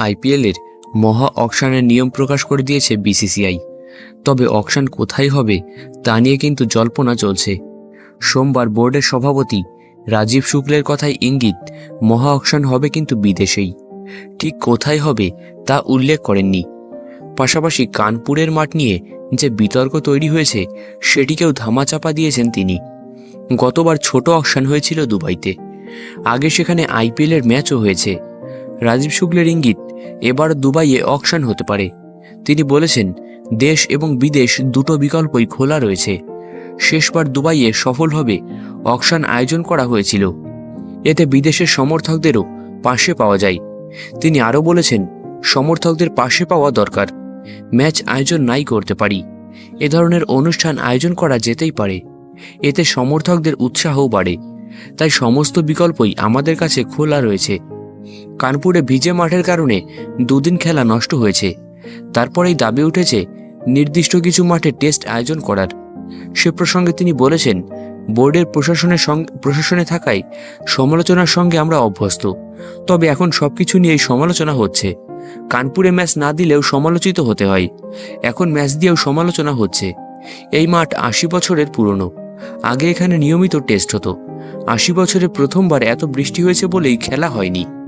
আইপিএলের মহা অকশানের নিয়ম প্রকাশ করে দিয়েছে বিসিসিআই। তবে অকশান কোথায় হবে তা নিয়ে কিন্তু জল্পনা চলছে। সোমবার বোর্ডের সভাপতি রাজীব শুক্লের কথায় ইঙ্গিত, মহা অকশান হবে কিন্তু বিদেশেই। ঠিক কোথায় হবে তা উল্লেখ করেননি। পাশাপাশি কানপুরের মাঠ নিয়ে যে বিতর্ক তৈরি হয়েছে, সেটিকেও ধামাচাপা দিয়েছেন তিনি। গতবার ছোট অকশান হয়েছিল দুবাইতে। আগে সেখানে আইপিএলের ম্যাচও হয়েছে। রাজীব শুক্লের ইঙ্গিত, এবার দুবাইয়ে অকশান হতে পারে। তিনি বলেছেন, দেশ এবং বিদেশ দুটো বিকল্পই খোলা রয়েছে। শেষবার দুবাইয়ে সফলভাবে অকশান আয়োজন করা হয়েছিল। এতে বিদেশের সমর্থকদেরও পাশে পাওয়া যায়। তিনি আরও বলেছেন, সমর্থকদের পাশে পাওয়া দরকার। ম্যাচ আয়োজন নাই করতে পারি। এ ধরনের অনুষ্ঠান আয়োজন করা যেতেই পারে। এতে সমর্থকদের উৎসাহও বাড়ে। তাই সমস্ত বিকল্পই আমাদের কাছে খোলা রয়েছে। কানপুরে ভিজে মাঠের কারণে দুদিন খেলা নষ্ট হয়েছে। তারপরেই দাবি উঠেছে, নির্দিষ্ট কিছু মাঠে টেস্ট আয়োজন করার। সে প্রসঙ্গে তিনি বলেছেন, বোর্ডের প্রশাসনের প্রশাসনে থাকায় সমালোচনার সঙ্গে আমরা অভ্যস্ত। তবে এখন সবকিছু নিয়েই সমালোচনা হচ্ছে। কানপুরে ম্যাচ না দিলেও সমালোচিত হতে হয়। এখন ম্যাচ দিয়েও সমালোচনা হচ্ছে। এই মাঠ আশি বছরের পুরনো। আগে এখানে নিয়মিত টেস্ট হতো। আশি বছরে প্রথমবার এত বৃষ্টি হয়েছে বলেই খেলা হয়নি।